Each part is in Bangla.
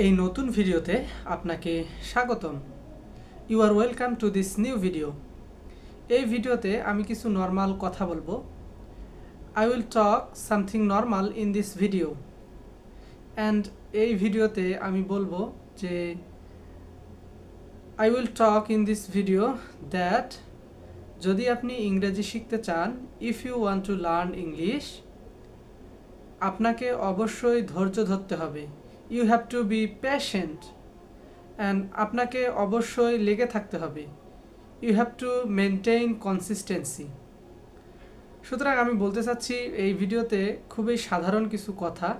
এই নতুন ভিডিওতে আপনাকে স্বাগতম। You are welcome to this new video এই ভিডিওতে আমি কিছু নর্মাল কথা বলব। I will talk something normal in this video and এই ভিডিওতে আমি বলব যে I will talk in this video that যদি আপনি ইংরেজি শিখতে চান if you want to learn English আপনাকে অবশ্যই ধৈর্য ধরতে হবে। You have to be patient and আপনাকে অবশ্যই লেগে থাকতে হবে। You have to maintain consistency সুতরাং আমি বলতে চাচ্ছি এই ভিডিওতে খুবই সাধারণ কিছু কথা।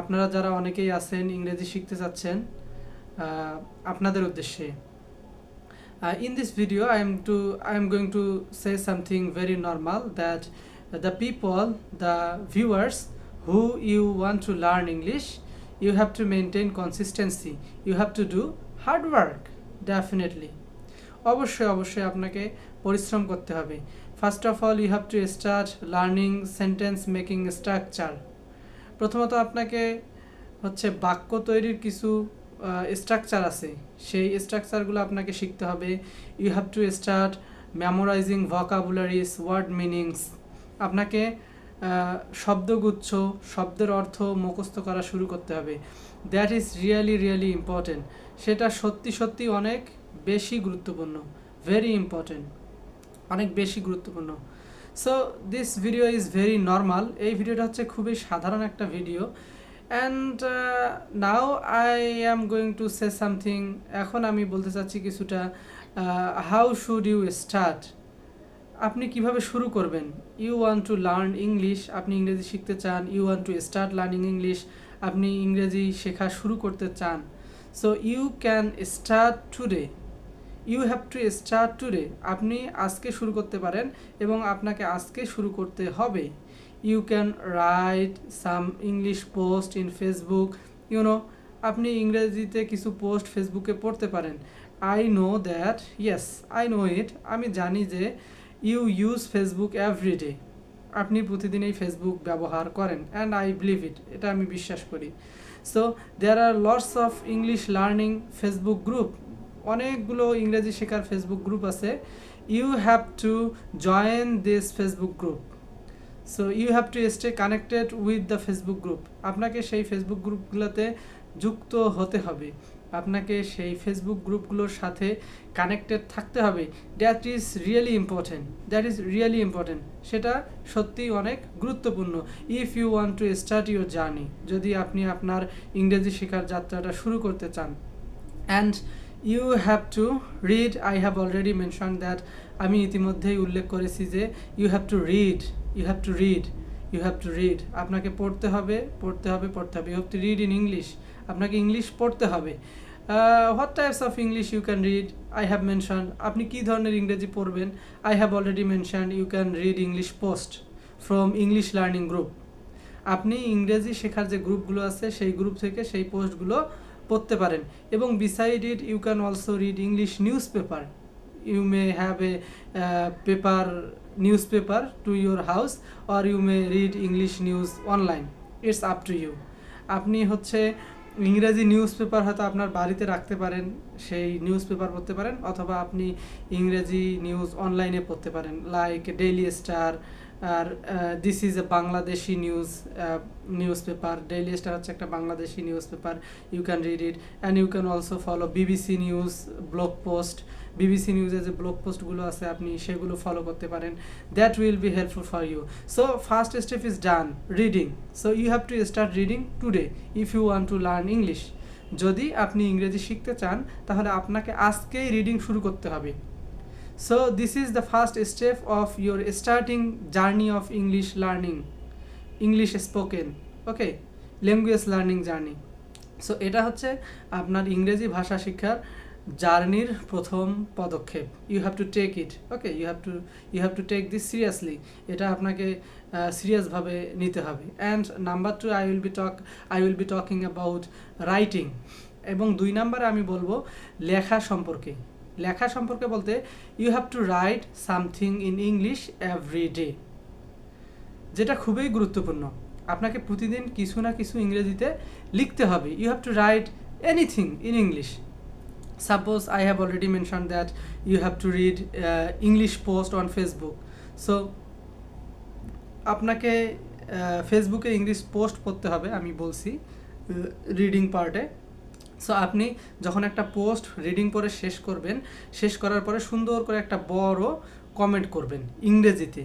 আপনারা যারা অনেকেই আছেন ইংরেজি শিখতে চাচ্ছেন আপনাদের উদ্দেশ্যে। in this video, I am to I am going to say something very normal that the people, the viewers who you want to learn English, you have to maintain consistency. You have to do hard work, definitely. অবশ্যই অবশ্যই আপনাকে পরিশ্রম করতে হবে। First of all you have to start learning sentence making structure প্রথমত আপনাকে হচ্ছে বাক্য তৈরির কিছু স্ট্রাকচার আছে। সেই স্ট্রাকচারগুলো আপনাকে শিখতে হবে। You have to start memorising vocabularies word meanings আপনাকে শব্দগুচ্ছ, শব্দের অর্থ মুখস্থ করা শুরু করতে হবে। That is really really important সেটা সত্যি সত্যি অনেক বেশি গুরুত্বপূর্ণ। ভেরি ইম্পর্টেন্ট অনেক বেশি গুরুত্বপূর্ণ। So this video is very normal এই ভিডিওটা হচ্ছে খুবই সাধারণ একটা video and now I am going to say something এখন আমি বলতে চাচ্ছি কিছুটা হাউ শুড ইউ স্টার্ট আপনি কীভাবে শুরু করবেন? You want to learn English আপনি ইংরেজি শিখতে চান। You want to start learning English আপনি ইংরেজি শেখা শুরু করতে চান। So you can start today you have to start today আপনি আজকে শুরু করতে পারেন এবং আপনাকে আজকে শুরু করতে হবে। You can write some English post in Facebook you know আপনি ইংরেজিতে কিছু পোস্ট ফেসবুকে পড়তে পারেন। I know that yes I know it আমি জানি যে ইউ ইউজ ফেসবুক এভরিডে আপনি প্রতিদিন এই ফেসবুক ব্যবহার করেন অ্যান্ড আই বিলিভ ইট এটা আমি বিশ্বাস করি। So there are lots of English learning Facebook group অনেকগুলো ইংরেজি শেখার ফেসবুক গ্রুপ আছে। You have to join this Facebook group so you have to stay connected with the Facebook group আপনাকে সেই ফেসবুক গ্রুপগুলোতে যুক্ত হতে হবে। আপনাকে সেই ফেসবুক গ্রুপগুলোর সাথে কানেক্টেড থাকতে হবে। That is really important that is really important সেটা সত্যিই অনেক গুরুত্বপূর্ণ। If you want to start your journey যদি আপনি আপনার ইংরেজি শেখার যাত্রাটা শুরু করতে চান। And you have to read I have already mention that আমি ইতিমধ্যেই উল্লেখ করেছি যে you have to read you have to read you have to read আপনাকে পড়তে হবে পড়তে হবে পড়তে হবে। You have to read in English আপনাকে ইংলিশ পড়তে হবে। What types of English you can read I have mention আপনি কী ধরনের ইংরেজি পড়বেন? I have already mention you can read English post from English learning group আপনি ইংরেজি শেখার যে গ্রুপগুলো আছে, সেই গ্রুপ থেকে সেই পোস্টগুলো পড়তে পারেন। এবং beside it you can also read English newspaper you may have a paper newspaper to your house or you may read English news online it's up to you আপনি হচ্ছে ইংরেজি নিউজ পেপার হয়তো আপনার বাড়িতে রাখতে পারেন, সেই নিউজ পেপার পড়তে পারেন, অথবা আপনি ইংরেজি নিউজ অনলাইনে পড়তে পারেন like Daily Star R this is a Bangladeshi news newspaper Daily Star হচ্ছে একটা Bangladeshi news you can read it and you can also follow BBC news blog post BBC নিউজে যে ব্লগ পোস্টগুলো আছে, আপনি সেগুলো ফলো করতে পারেন। That will be helpful for you so first step is done reading so you have to start reading today if you want to learn English যদি আপনি ইংরেজি শিখতে চান, তাহলে আপনাকে আজকেই রিডিং শুরু করতে হবে। So this is the first step of your starting journey of English learning English spoken okay language learning journey so এটা হচ্ছে আপনার ইংরেজি ভাষা শিক্ষার জার্নির প্রথম পদক্ষেপ। You have to take it okay you have to you have to take this seriously এটা আপনাকে সিরিয়াসভাবে নিতে হবে। And number two I will be talk I will be talking about writing এবং দুই নাম্বারে আমি বলব লেখা সম্পর্কে। লেখা সম্পর্কে বলতে you have to write something in English every day যেটা খুবই গুরুত্বপূর্ণ। আপনাকে প্রতিদিন কিছু না কিছু ইংরেজিতে লিখতে হবে। You have to write anything in English suppose I have already mention that you have to read English post on Facebook so আপনাকে ফেসবুকে ইংলিশ পোস্ট করতে হবে, আমি বলছি রিডিং পার্টে সো আপনি যখন একটা পোস্ট রিডিং পরে শেষ করবেন, শেষ করার পরে সুন্দর করে একটা বড় কমেন্ট করবেন ইংরেজিতে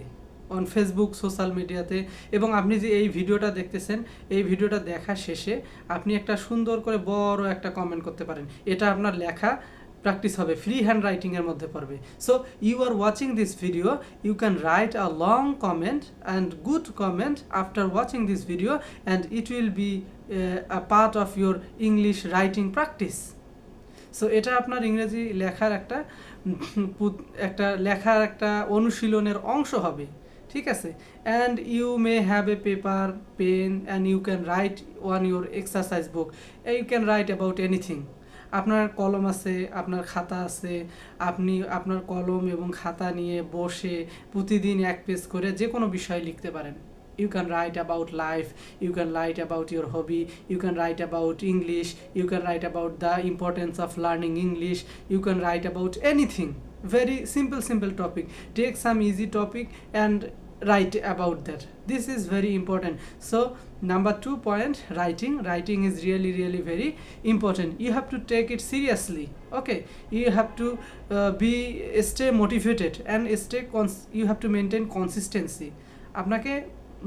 অন ফেসবুক সোশ্যাল মিডিয়াতে এবং আপনি যে এই ভিডিওটা দেখতেছেন, এই ভিডিওটা দেখা শেষে আপনি একটা সুন্দর করে বড় একটা কমেন্ট করতে পারেন। এটা আপনার লেখা প্র্যাকটিস হবে ফ্রি হ্যান্ড রাইটিংয়ের মধ্যে পড়বে। So you are watching this video you can write a long comment and good comment after watching this video and it will be a part of your English writing practice so এটা আপনার ইংরেজি লেখার একটা একটা লেখার একটা অনুশীলনের অংশ হবে, ঠিক আছে? And you may have a paper pen and you can write one your exercise book you can write about anything আপনার কলম আছে, আপনার খাতা আছে, আপনি আপনার কলম এবং খাতা নিয়ে বসে প্রতিদিন এক পেজ করে যে কোনো বিষয় লিখতে পারেন। You can write about life you can write about your hobby you can write about English you can write about the importance of learning English you can write about anything very simple simple topic take some easy topic and write about that this is very important so number two point writing writing is really really very important you have to take it seriously okay you have to uh, be stay motivated and stay cons- you have to maintain consistency আপনাকে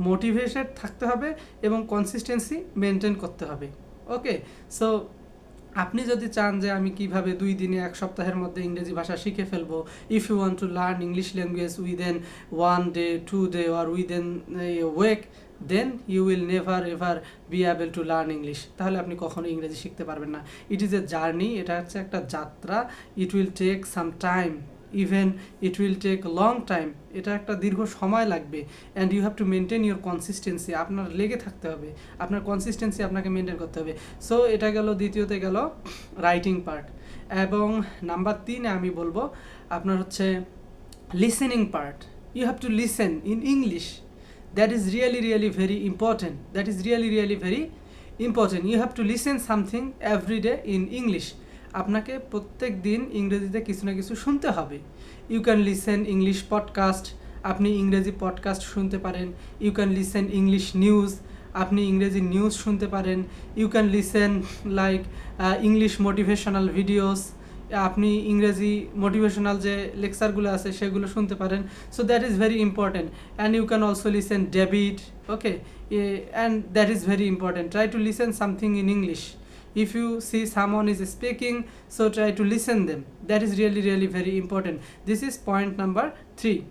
মোটিভেটেড থাকতে হবে এবং কনসিস্টেন্সি মেনটেন করতে হবে ওকে সো আপনি যদি চান যে আমি কীভাবে দুই দিনে এক সপ্তাহের মধ্যে ইংরেজি ভাষা শিখে ফেলব if you want to learn English language within one day two day R within week then you will never ever be able to learn English তাহলে আপনি কখনো ইংরেজি শিখতে পারবেন না। ইট ইজ এ জার্নি এটা হচ্ছে একটা যাত্রা। It will take some time even it will take long time এটা একটা দীর্ঘ সময় লাগবে। And you have to maintain your consistency আপনার লেগে থাকতে হবে। আপনার কনসিস্টেন্সি আপনাকে মেনটেন করতে হবে। সো এটা গেল, দ্বিতীয়তে গেল রাইটিং পার্ট এবং নাম্বার তিনে আমি বলব, আপনার হচ্ছে listening part you have to listen in English that is really really very important that is really really very important you have to listen something every day in English আপনাকে প্রত্যেক দিন ইংরেজিতে কিছু না কিছু শুনতে হবে। You can listen English podcast আপনি ইংরেজি পডকাস্ট শুনতে পারেন। You can listen English news আপনি ইংরেজি নিউজ শুনতে পারেন। You can listen like English motivational videos আপনি ইংরেজি মোটিভেশনাল যে লেকচারগুলো আছে সেগুলো শুনতে পারেন। So that is very important and you can also listen debate okay and that is very important try to listen something in English if you see someone is speaking so try to listen them that is really really very important this is point number 3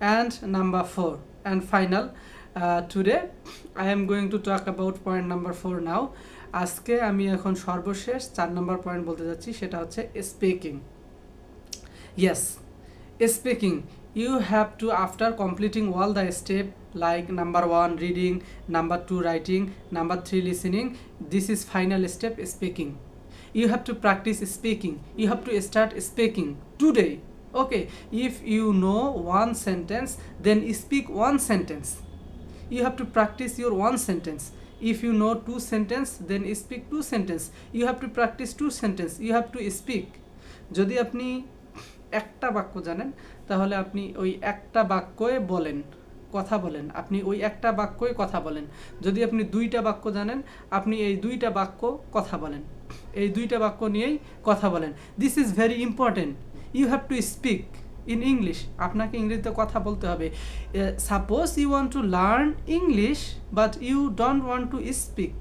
and number 4 and final uh, today i am going to talk about point number 4 now আজকে আমি এখন সর্বশেষ চার নম্বর পয়েন্ট বলতে যাচ্ছি সেটা হচ্ছে speaking yes speaking you have to after completing all the step like number one reading number two writing number three listening this is final step speaking you have to practice speaking you have to start speaking today okay if you know one sentence then speak one sentence you have to practice your one sentence if you know two sentence then speak two sentence you have to practice two sentence you have to speak যদি আপনি একটা বাক্য জানেন, তাহলে আপনি ওই একটা বাক্যে বলেন, কথা বলেন। আপনি ওই একটা বাক্যই কথা বলেন। যদি আপনি দুইটা বাক্য জানেন, আপনি এই দুইটা বাক্য কথা বলেন। এই দুইটা বাক্য নিয়েই কথা বলেন। This is very important you have to speak in English আপনাকে ইংরেজিতে কথা বলতে হবে। Suppose you want to learn English but you don't want to speak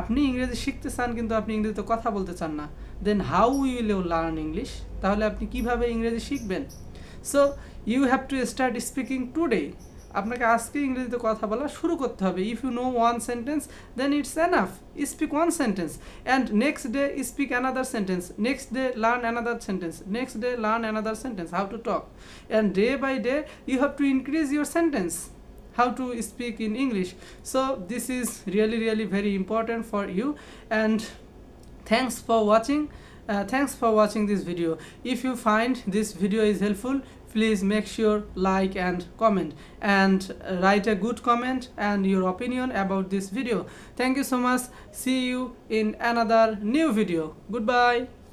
আপনি ইংরেজি শিখতে চান, কিন্তু আপনি ইংরেজিতে কথা বলতে চান না। Then how will you learn English তাহলে আপনি কীভাবে ইংরেজি শিখবেন? So you have to start speaking today আপনাকে আজকে ইংরেজিতে কথা বলা শুরু করতে হবে। If you know one sentence then it's enough speak one sentence and next day speak another sentence next day learn another sentence next day learn another sentence how to talk and day by day you have to increase your sentence how to speak in english. So this is really really very important for you. And thanks for watching. Uh, thanks for watching this video. If you find this video is helpful please make sure like and comment. And write a good comment and your opinion about this video. Thank you so much. See you in another new video. Goodbye